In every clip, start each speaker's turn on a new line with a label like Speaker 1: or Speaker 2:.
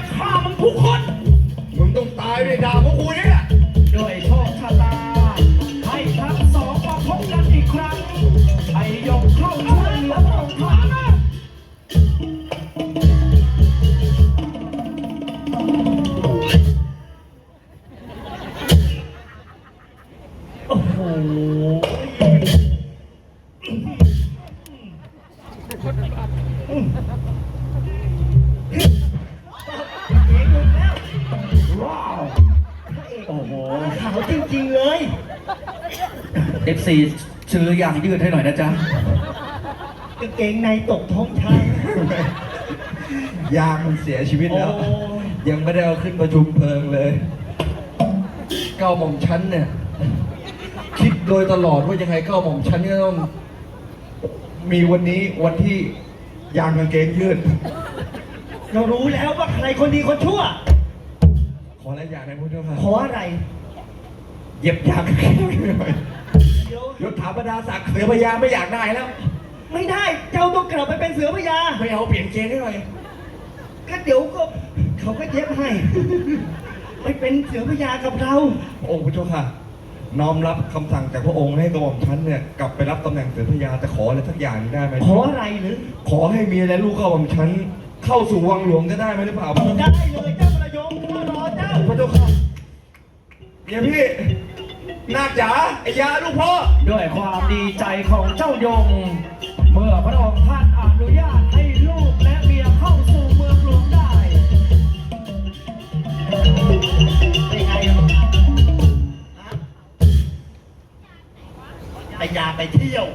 Speaker 1: จะฆ่ามึงทุกคน
Speaker 2: มึงต้องตายด้วยดาบพวกกูนี่แหละ
Speaker 1: ด้วย เอฟซีชื้อ
Speaker 3: ยา
Speaker 1: งยืดให้หน่อยนะจ๊ะ
Speaker 3: กางเกงในตกท้องช้าง
Speaker 2: ยางมันเสียชีวิตแล้วยังไม่ได้เอาขึ้นประชุมเพลิงเลยเก้าหม่อมชั้นเนี่ย คิดโดยตลอดว่ายังไงเก้าหม่อมชั้นก็ต้อง มีวันนี้วันที่ยางกางเกงยืด
Speaker 3: เรารู้แล้วว่าใครคนดีคนชั่ว
Speaker 2: ขออะไรอย่างนะพุทธเจ้าค่ะ
Speaker 3: ขออะไร
Speaker 2: เย็บยางกางเกงยืดหน่อย
Speaker 3: เดี๋ยวย
Speaker 2: ศถาบรรดาศักดิ์เสือพญาไม่อยากได้แล้ว
Speaker 3: ไม่ได้ เจ้าต้องกลับไปเป็นเสือพญา
Speaker 2: ไม่เอาเปลี่ยนเกงให้หน่อย
Speaker 3: ก็เดี๋ยวก็เขาก็เย็บให้ ไปเป็นเสือพญากับเรา
Speaker 2: องค์พระเจ้าค่ะ น้อมรับคำสั่งจากพระองค์ให้กระหม่อมชั้นเนี่ยกลับไปรับตำแหน่งเสือพญาจะขออะไรสักอย่างได้ไหม
Speaker 3: ขออะไรหรือ
Speaker 2: ขอให้เมียและลูกกระหม่อมชั้นเข้าสู่วังหลวงจะได้ไหมหรือเปล่าพระ
Speaker 3: ได้เลยเจ้าประยงข้ารอเจ้า
Speaker 2: เจ้าค่ะเมียพี่ นาคจ๋าไอ้ยาลูกพ่อ
Speaker 1: ด้วยความดีใจของเจ้ายง เมื่อพระองค์ท่านอนุญาตให้ลูกและเมียเข้าสู่เมืองหลวงได้
Speaker 3: เป็นไงอะไปยาไปเที่ยว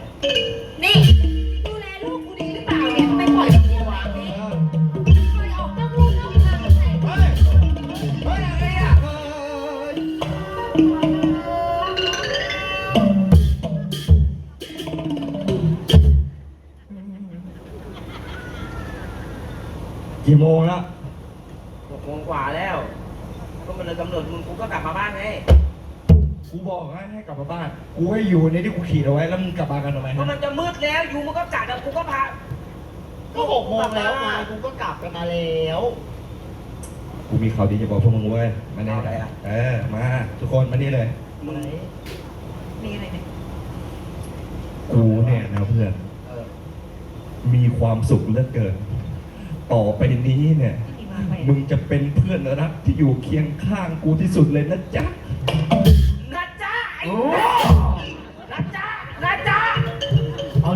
Speaker 4: บ
Speaker 2: อกให้ให้กลับมาบ้าน กูให้อยู่ในที่กูขี่เอาไว้แล้วมึงกลับมากันทำไม
Speaker 4: ก็
Speaker 2: ฮะ
Speaker 4: มันจะมืดแล้วอยู่มันก็กลับแล้วกูก็พา
Speaker 3: ก็หกโมงแล้วไงกูก็กลับกันมาแล้ว
Speaker 2: กูมีข่าวดีจะบอกพวกมึงเว้ยมาแน่
Speaker 4: อะไรอะ
Speaker 2: เออมา ทุกคนมานี่เลย
Speaker 4: มึงมีอะไรเนี่ย
Speaker 2: กูเนี่ยนะเพื่อน
Speaker 4: เออ
Speaker 2: มีความสุขเหลือเกิน ต่อไปนี้เนี่ย
Speaker 4: ที่มาไป
Speaker 2: มึงจะเป็นเพื่อนรักที่อยู่เคียงข้างกูที่สุดเลยนะจ๊ะ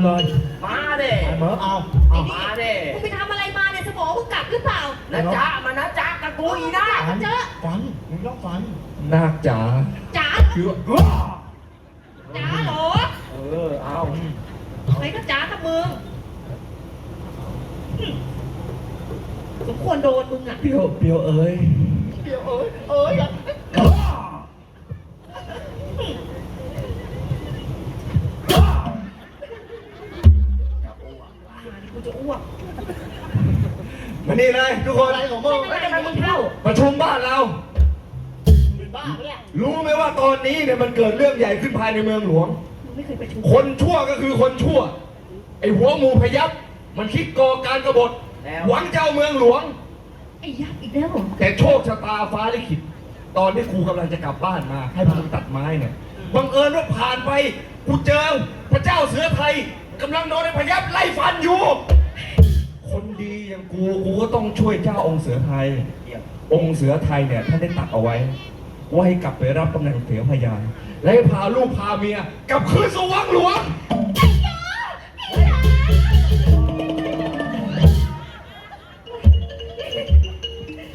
Speaker 3: เอาเลย
Speaker 4: มาเด้
Speaker 3: ไอ้เหมอเอา
Speaker 5: ไอ้
Speaker 3: เอา
Speaker 5: นี่
Speaker 4: มาเด้
Speaker 5: มึงไปทำอะไรมาเนี่ยสมองมึงกลับหรือเปล่า
Speaker 4: นะจ๊ะมานะจ๊ะกับกูอีนะ
Speaker 3: ฟัน
Speaker 5: เจอ
Speaker 3: ฟันมึงต้องฟัน
Speaker 2: นาคจ๋า
Speaker 5: จ๋า
Speaker 2: คือว่า
Speaker 5: จ๋าเหรอ
Speaker 4: เออ เอา
Speaker 5: ไหนก็จ๋ากับมึงหึสมควรโดนมึงอะ
Speaker 2: เปียวเปียวเอ้ย
Speaker 3: เดี๋ยวเอ้ยเอ้ย
Speaker 2: มานี่เลยทุกคน
Speaker 3: อะไรของมึง
Speaker 5: ไม่ทำไมมึงเข้า
Speaker 2: ประชุมบ้านเรา
Speaker 3: เป็นบ้าปะเนี่ย
Speaker 2: รู้ไหมว่าตอนนี้เนี่ยมันเกิดเรื่องใหญ่ขึ้นภายในเมืองหลวง
Speaker 5: มึงไม่เคยประชุม
Speaker 2: คนชั่วก็คือคนชั่ว ไอ้หัวหมูพยับ มันคิดก่อการกบฏ
Speaker 4: แล้ว
Speaker 2: หวังจะเอาเมืองหลวง
Speaker 5: ไอ้ยักษ์อีกแล้วเหรอ
Speaker 2: แต่โชคชะตาฟ้าลิขิต ตอนที่ครูกำลังจะกลับบ้านมา ให้พวกมึงตัดไม้เนี่ย บังเอิญว่าผ่านไป กูเจอพระเจ้าเสือไทยกำลังโดนไอ้พยับไล่ฟันอยู่ คนดีอย่างกูกูก็ต้องช่วยเจ้าองค์เสือไทย
Speaker 4: เดี๋ยว
Speaker 2: องค์เสือไทยเนี่ยท่านได้ตัดเอาไว้ ว่าให้กลับไปรับตำแหน่งเสือพญาและให้พาลูกพาเมียกลับคืนสู่วังหลวง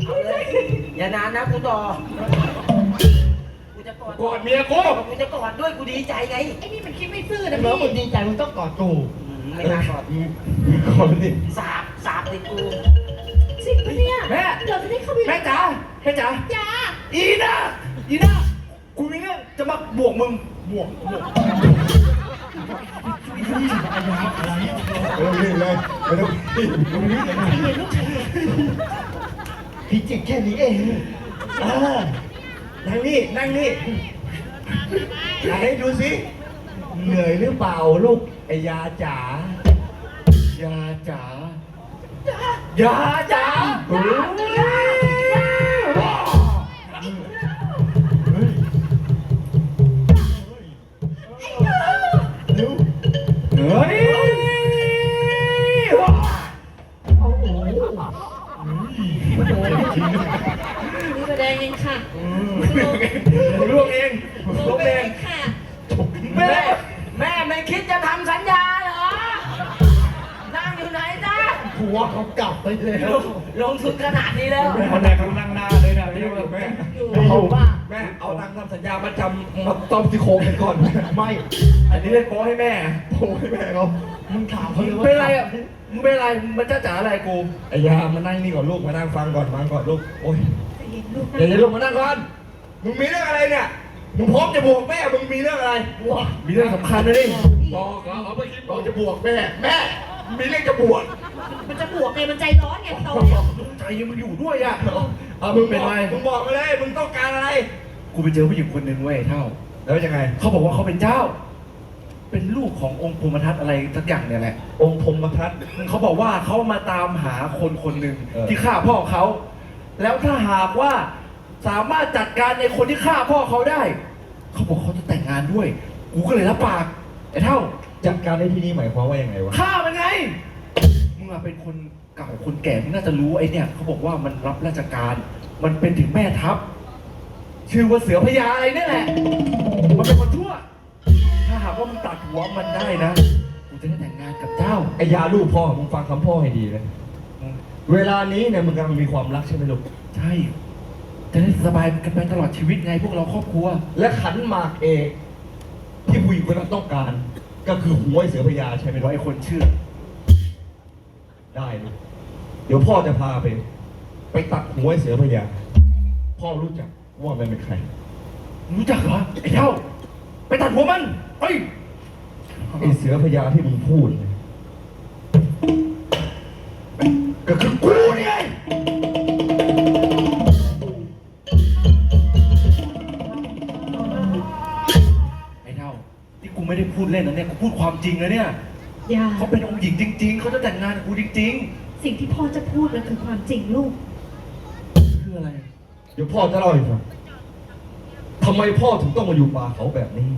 Speaker 4: เอาเลยอย่านานนะกูต่อกูจะกอด
Speaker 2: กอดเมียกู
Speaker 4: กูจะกอดด้วยกูดีใจไง
Speaker 5: ไอ้นี่มันคิดไม่ซื่อ
Speaker 3: ไอ้
Speaker 5: นะ
Speaker 3: เหมอมึ
Speaker 5: พี่
Speaker 3: งดีใจมึงต้องกอดกู
Speaker 4: อืมไม่น่ากอด
Speaker 2: ขอดิ
Speaker 4: สาบสาบติดกู
Speaker 5: จริงปะเนี่ย
Speaker 2: แม่
Speaker 5: เราจะได้เข้าไป
Speaker 2: แม่จ๋าแม่จ๋า
Speaker 5: จ๋า
Speaker 2: อีน่าอีน่ากูมีเรื่องจะมาบวกมึง
Speaker 3: บวกบวกอะไร
Speaker 2: เออนี่เลยไม่ต้อง
Speaker 3: พี่จิตแค่นี้เองอ่า
Speaker 2: นั่งนี่นั่งนี่ไหนดูสิเหนื่อยหรือเปล่าลูกไอยาจ๋า ยาจ๋ายาจ๋าเฮ้ยว้าวเฮ้ยเร็วเฮ้ยโอ้โหนี่
Speaker 5: แสดงเองค่ะ
Speaker 2: ล่วงเองล่วงเอง
Speaker 5: ค่ะ
Speaker 6: แม่แม่ไม่คิดจะทำสัญญา ไหนจ๊ะ
Speaker 2: ผัวเขากลับไปแล้ว
Speaker 6: ลงทุนขนาดนี้แล้ว
Speaker 2: คนไหนกำลังหน้าเลยนะพี่ว่าแม่เอาบ้าแม่เอาตังค์ทำสัญญามาจำมาต้มซี่โครงกันก่อนไม่ อันนี้เล่นโป้ให้แม่โป้ให้แม่เขามึงถามเขาเลยว่า
Speaker 7: เป็นไรอะมึงเป็นไรมันจ้าจ๋าอะไรกู
Speaker 2: ไอ้ยามานั่งนี่ก่อนลูกมานั่งฟังก่อนฟังก่อนลูกโอ้ย
Speaker 5: ใจเย็นลูกนะ
Speaker 2: เดี๋ยวลูกมานั่งก่อนมึงมีเรื่องอะไรเนี่ยมึงพร้อมจะบวกแม่ มึงมีเรื่องอะไรว้ามีเรื่องสำคัญนะนี่บอกเหรอเอาไปคิดบอกจะบวกแม่แม่ มีเรื่องจะบวก
Speaker 5: มันจะบวกไงมันใจร้อนไงโต
Speaker 2: ใจยังมันอยู่ด้วยอะเอามึงเป็นไรมึงบอกมาเลยมึงต้องการอะไร
Speaker 7: กูไปเจอผู้หญิงคนหนึ่งเว้ยเท่า
Speaker 2: แล้วยังไง
Speaker 7: เขาบอกว่าเขาเป็นเจ้า เป็นลูกขององค์ภูมิทัตอะไรสักอย่างเนี่ยแหละ
Speaker 2: องค์พรหมทัต
Speaker 7: เขาบอกว่าเขามาตามหาคนคนหนึ่ง
Speaker 2: เออ
Speaker 7: ที่ฆ่าพ่อเขา แล้วถ้าหากว่าสามารถจัดการในคนที่ฆ่าพ่อเขาได้ เขาบอกเขาจะแต่งงานด้วย กูก็เลยรับปากไอ้เท่า
Speaker 2: จัดการในที่นี้หมายความว่ายังไงวะ
Speaker 7: ฆ่ามันไง มึงอะเป็นคนเก่าคนแก่มึงน่าจะรู้ไอ้เนี่ยเขาบอกว่ามันรับราชการ มันเป็นถึงแม่ทัพ ชื่อว่าเสือพญาอะไรเนี่ยแหละ มันเป็นคนชั่ว ถ้าหากว่ามึงตัดหัวมันได้นะ กูจะได้แต่งงานกับเจ้า
Speaker 2: ไอ้ยาลูกพ่อมึงฟังคำพ่อให้ดีเลย เวลานี้เนี่ยมึงกำลังมีความรักใช่ไหมลูก
Speaker 7: ใช่ จะได้สบายกันไปตลอดชีวิตไงพวกเราครอบครัว
Speaker 2: และขันหมากเอกที่ผู้หญิงคนนั้นต้องการ ก็คือหัวยเสือพญาใช่ไหม
Speaker 7: เป็น
Speaker 2: ลู
Speaker 7: ว่ากไอ้คนเชื่อ
Speaker 2: ได้ลูกเดี๋ยวพ่อจะพาไป ไปตัดหัวยเสือพญาพ่อรู้จักว่ามันเป็นใคร
Speaker 7: รู้จักเหรอไอ้เท่าไปตัดหัวมันเฮ้
Speaker 2: ไอ้เสือพญาที่มึงพูดเนี่ย
Speaker 7: ริงนะเนี่ย
Speaker 5: อย่า
Speaker 7: เขาเป็นองค์หญิงจริง ๆ เขาจะแต่งงานกับกูจริง
Speaker 5: สิ่งที่พ่อจะพูดมันคือความจริงลูก
Speaker 7: ๆ คืออะไร
Speaker 2: เดี๋ยวพ่อจะเล่าให้ฟังทำไมพ่อถึงต้องมาอยู่ป่าเขาแบบนี้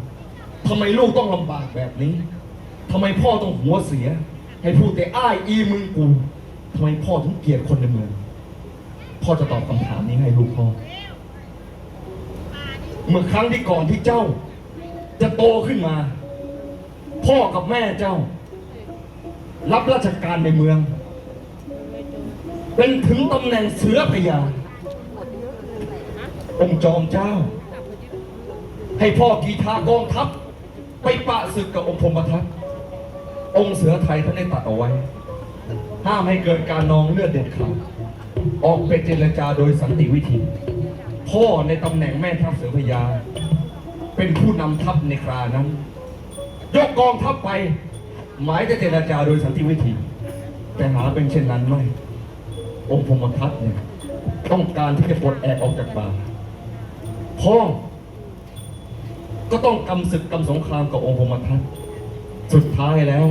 Speaker 2: ทำไมลูกต้องลำบากแบบนี้ ทำไมพ่อต้องหัวเสีย ให้พูดแต่อ้ายอีมึงกู ทำไมพ่อถึงเกลียดคนในเมือง พ่อจะตอบคำถามนี้ให้ลูกพ่อ เมื่อครั้งที่ก่อนที่เจ้า จะโตขึ้นมา พ่อกับแม่เจ้า รับราชการในเมือง เป็นถึงตำแหน่งเสือพญาองค์จอมเจ้า ให้พ่อกีทากองทัพ ไปปะศึกกับองค์พรหมทัตองค์เสือไทยท่านได้ตัดเอาไว้ ห้ามให้เกิดการนองเลือดเด็ดขาดออกไปเจรจาโดยสันติวิธี พ่อในตำแหน่งแม่ทัพเสือพญาเป็นผู้นำทัพในครานั้น ยกกองทัพไป หมายจะเจรจาโดยสันติวิธี แต่หาเป็นเช่นนั้นไม่ องค์พรหมทัตเนี่ย ต้องการที่จะปลดแอกออกจากป่าพ่อก็ต้องกำศึกกำสงครามกับองค์พรหมทัตสุดท้ายแล้ว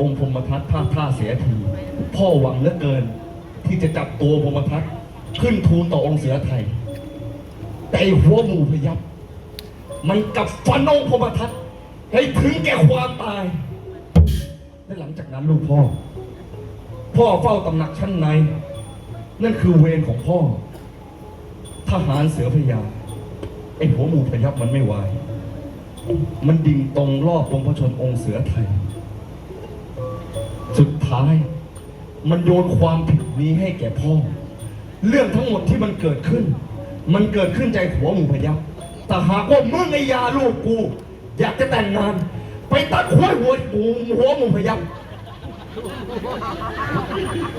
Speaker 2: องค์พรหมทัตพลาท่าเสียที พ่อหวังเหลือเกิน ที่จะจับตัวพรหมทัตขึ้นทูลต่อองค์เสือไทย แต่หัวหมูพยับ มันกลับฟันองค์พรหมทัต ให้ถึงแก่ความตาย และหลังจากนั้นลูกพ่อ พ่อเฝ้าตำหนักชั้นใน นั่นคือเวรของพ่อ ทหารเสือพญาไอ้หัวหมูพยับมันไม่ไหวมันดิ่งตรงรอบองค์พระชนองค์เสือไทย สุดท้าย มันโยนความผิดนี้ให้แก่พ่อ เรื่องทั้งหมดที่มันเกิดขึ้น มันเกิดขึ้นใจหัวหมูพยับแต่หากว่ามึงไอ้ยาลูกกู อยากจะแต่งงาน ไปตัดหัวหัวหมูหัวหมูพยับ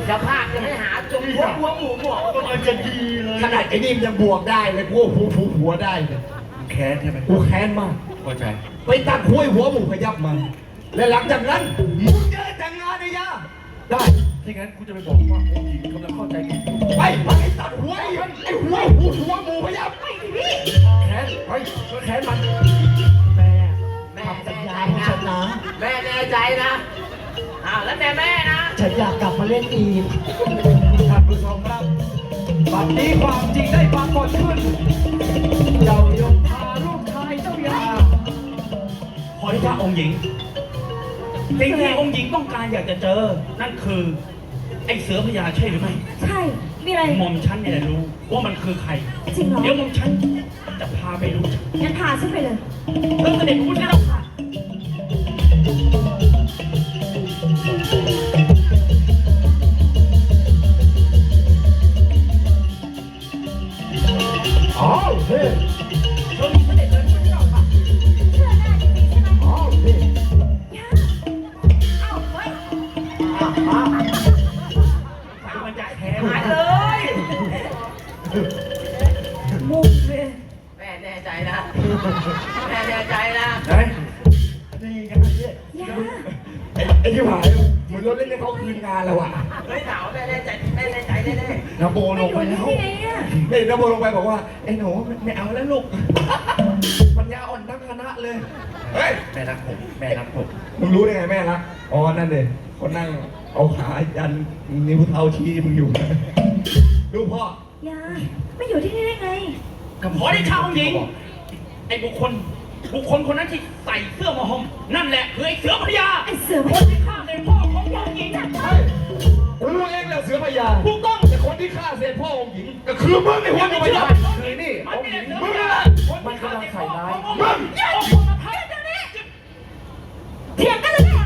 Speaker 6: จะพาดจะให้หาจมหัวหัวหมูหมอก
Speaker 2: มันจะดีเลย ขนาดไอ้นี่มันยังบวกได้เลยพวกผูผูหัวได้เลย
Speaker 7: มึงแค้นใช่ไหม
Speaker 2: กูแค้นมาก
Speaker 7: พอใจ
Speaker 2: ไปตัดหัวไอ้หัวหมูพยับมันและหลังจากนั้นมึงจะได้แต่งงานไอ้ยา
Speaker 7: ได้ถ้างั้นกูจะไปบอกว่าองค์หญิงกำลังเข้าใจผิดอยู่
Speaker 2: ไปไปตัดหัวไอ้ไอ้หัวหัวหัวหมูพยับ
Speaker 7: แค้นไปก็แค้นมัน
Speaker 6: ใจนะแม่แน่ใจนะอ้าวแล้วแต่แม่นะ
Speaker 3: ฉันอยากกลับมาเล่นอีกท่านผู้ชมครับบัดนี้ความจริงได้ปรากฏขึ้น เจ้ายงพาลูกชายเจ้ายา
Speaker 4: ขอที่พระองค์หญิง สิ่งที่องค์หญิงต้องการอยากจะเจอ นั่นคือไอ้เสือพญาใช่หรือไม่
Speaker 5: ใช่ มีอะไร
Speaker 4: หม่อมฉันเนี่ยแหละรู้ว่ามันคือใคร
Speaker 5: จริงเหรอ
Speaker 4: เดี๋ยวหม่อมฉันจะพาไปรู้จัก
Speaker 5: งั้นพาฉันไปเลย
Speaker 4: เรื่องเสด็จพระพุทธเจ้า ค่
Speaker 7: เล
Speaker 4: ยเฮ้
Speaker 5: ย
Speaker 4: แม่
Speaker 2: รัก
Speaker 7: ผมแม่รักผม
Speaker 2: มึงรู้ได้ไงแม่รักอ๋อนั่นเลยคนนั่งเอาขายันนิ้วเท้าชี้มึงอยู่ดูพ่อ
Speaker 5: ย่าไม่อยู่ที่นี่ได้ไง
Speaker 4: ขอที่ข้าองค์หญิงไอ้บุคคลบุคคลคนนั้นที่ใส่เสื้อมอหอมนั่นแหละคือไอ้เสือพญา
Speaker 5: ไอ้เสือ
Speaker 4: คนที่ฆ่าในพ่อขององค์หญิง
Speaker 5: จับ
Speaker 2: ใช่กูรู้เองแหละเสือพญา
Speaker 4: ถูกต้อง
Speaker 2: แต่ คนที่ฆ่าเสด็จพ่อองค์หญิงก็คือมึงไอ้หัว
Speaker 4: ไม่
Speaker 2: พ
Speaker 4: เชื่อ
Speaker 2: ญา
Speaker 7: คือนี่
Speaker 4: มันนี่แหละเสือ
Speaker 2: มึ
Speaker 4: พ
Speaker 2: ง
Speaker 4: ญา
Speaker 2: อะ
Speaker 7: มันกำลังใส่ร้าย
Speaker 4: มึงอย่าเอาคนมาทับ
Speaker 5: เถียงกันจะไ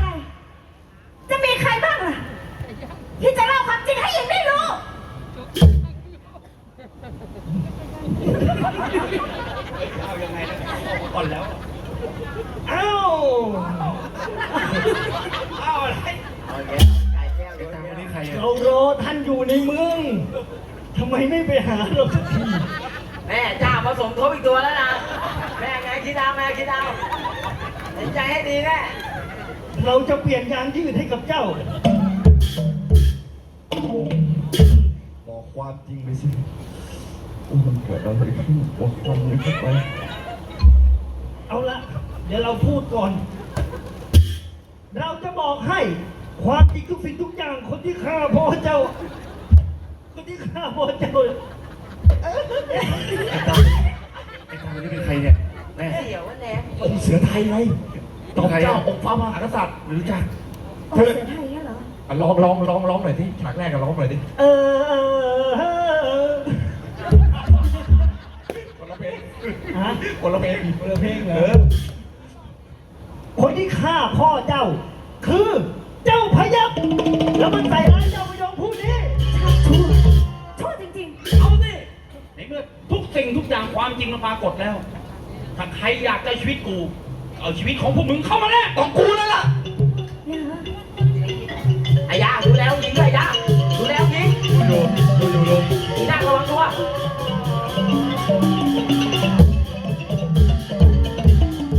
Speaker 5: เรา
Speaker 6: จะเป
Speaker 3: ลี่ยนยางยืดให้กับเจ้า
Speaker 2: บอกความจริงไปสิว่ามันเกิดอะไรขึ้นบอกความจริงเข้าไป
Speaker 3: เอาละเดี๋ยวเราพูดก่อน เราจะบอกให้ ความจริงทุกสิ่งทุกอย่างคนที่ฆ่าพ่อเจ้า คนที่ฆ่าพ่อเจ้า
Speaker 7: ไอ้ตามไอ้ตามคนนี้เป็นใครเนี่ยแม่
Speaker 6: เสียวว่าแน่
Speaker 2: องค์เสือไทยไง ตอบเจ้าองค์ฟ้ามหากษัตริย์
Speaker 7: รู้จัก
Speaker 5: โอ้เสือไทยเนี่ยเหรอ
Speaker 2: อะร้องร้องร้องร้องหน่อยที่ฉากแรกกันร้องหน่อยดิ
Speaker 3: เออเออเออ
Speaker 2: คนละเพลง
Speaker 3: ฮะ
Speaker 2: คนละเพลง
Speaker 3: คนละเพลงเหรอ
Speaker 2: เออ
Speaker 3: คนที่ฆ่าพ่อเจ้า คือเจ้าพยับแล้วมันใส่ร้ายเจ้าพยองผู้นี้
Speaker 5: ชั่วชั่วจริง
Speaker 4: เอาสิในเมื่อทุกสิ่งทุกอย่างความจริงมันปรากฏแล้ว ถ้าใครอยากได้ชีวิตกู เอาชีวิตของพวกมึงเข้ามาแน่
Speaker 2: ต้องกูแล้วล่ะ
Speaker 5: ๆเนี่ยเหรอ
Speaker 6: ไอ้ย่าดูแล้วยิงด้วยย่าดูแล้วยิง
Speaker 2: ดูดูดูดู
Speaker 6: นี่นั่งระวังตัว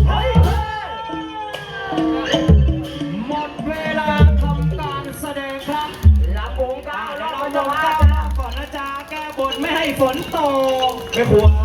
Speaker 3: เฮ้ยหมดเวลาทำการแสดงครับ
Speaker 6: ลำวงก้าว
Speaker 3: เดี๋
Speaker 6: แล้
Speaker 3: ยวว
Speaker 6: เรา
Speaker 3: เรา
Speaker 6: จะ
Speaker 3: จะ
Speaker 6: ว่า
Speaker 3: ว่าก่อนนะจ๊ะแก้บนไม่ให้ฝนตก
Speaker 2: แม่ครัวเร